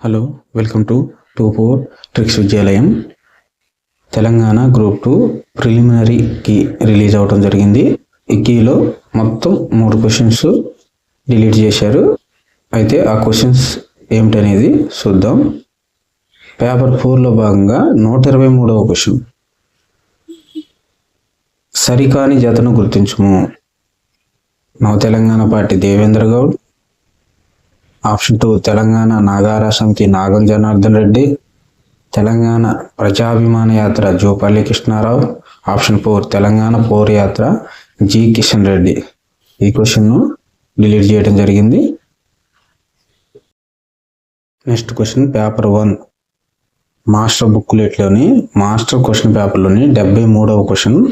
Hello welcome to two four tricks విద్యాలయం Telangana group two preliminary key release అవడం జరిగింది. ఈ కీలో మొత్తం మూడు క్వశ్చన్స్ డిలీట్ చేశారు. అయితే ఆ క్వశ్చన్స్ ఏమిటనేది చూద్దాం. పేపర్ ఫోర్లో భాగంగా నూట ఇరవై మూడవ క్వశ్చన్ సరికాని జతను గుర్తించుము. Nava Telangana Party Devendra Goud option two Telangana Nagara Samithi Nagam Janardhan Reddy Telangana ప్రజాభిమాన యాత్ర జూపల్లి కృష్ణారావు ఆప్షన్ ఫోర్ తెలంగాణ పోర్ యాత్ర జి కిషన్ రెడ్డి. ఈ క్వశ్చన్ను డిలీట్ చేయడం జరిగింది. Next question paper one. Master బుక్లెట్లోని master question పేపర్లోని డెబ్బై మూడవ క్వశ్చన్.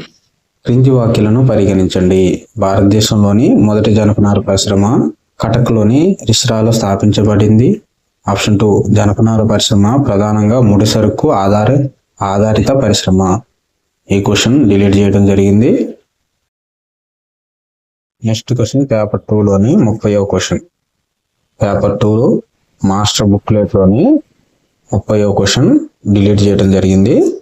క్రింది వాక్యాలను పరిగణించండి. భారతదేశంలోని మొదటి జనపనార పరిశ్రమ కటక్లోని రిస్రాలో స్థాపించబడింది. ఆప్షన్ టూ జనపనార పరిశ్రమ ప్రధానంగా ముడి సరుకు ఆధార ఆధారిత పరిశ్రమ. ఈ క్వశ్చన్ డిలీట్ చేయడం జరిగింది. నెక్స్ట్ క్వశ్చన్ పేపర్ టూలోని ముప్పైవ క్వశ్చన్. పేపర్ టూ మాస్టర్ బుక్లెట్లోని ముప్పైవ క్వశ్చన్ డిలీట్ చేయడం జరిగింది.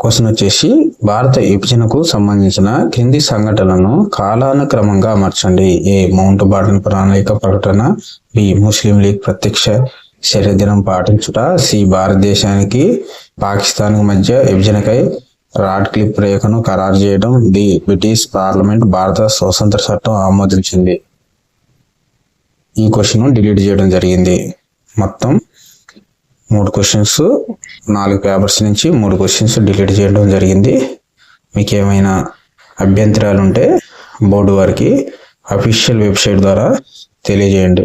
క్వశ్చన్ వచ్చేసి భారత విభజనకు సంబంధించిన క్రింది సంఘటనలను కాలానుక్రమంగా అమర్చండి ఏ మౌంట్ బాటన్ ప్రణాళిక ప్రకటన బి ముస్లిం లీగ్ ప్రత్యక్ష శరీరం పాటించుట సి భారతదేశానికి పాకిస్తాన్ మధ్య విభజనకై రాడ్ క్లిప్ రేఖను ఖరారు చేయడం డి బ్రిటిష్ పార్లమెంట్ భారత స్వతంత్ర చట్టం ఆమోదించింది. ఈ క్వశ్చన్ డిలీట్ చేయడం జరిగింది. మొత్తం మూడు క్వశ్చన్స్ నాలుగు పేపర్స్ నుంచి మూడు క్వశ్చన్స్ డిలీట్ చేయడం జరిగింది. మీకు ఏమైనా అభ్యంతరాలు ఉంటే బోర్డు వారికి అఫీషియల్ వెబ్సైట్ ద్వారా తెలియజేయండి.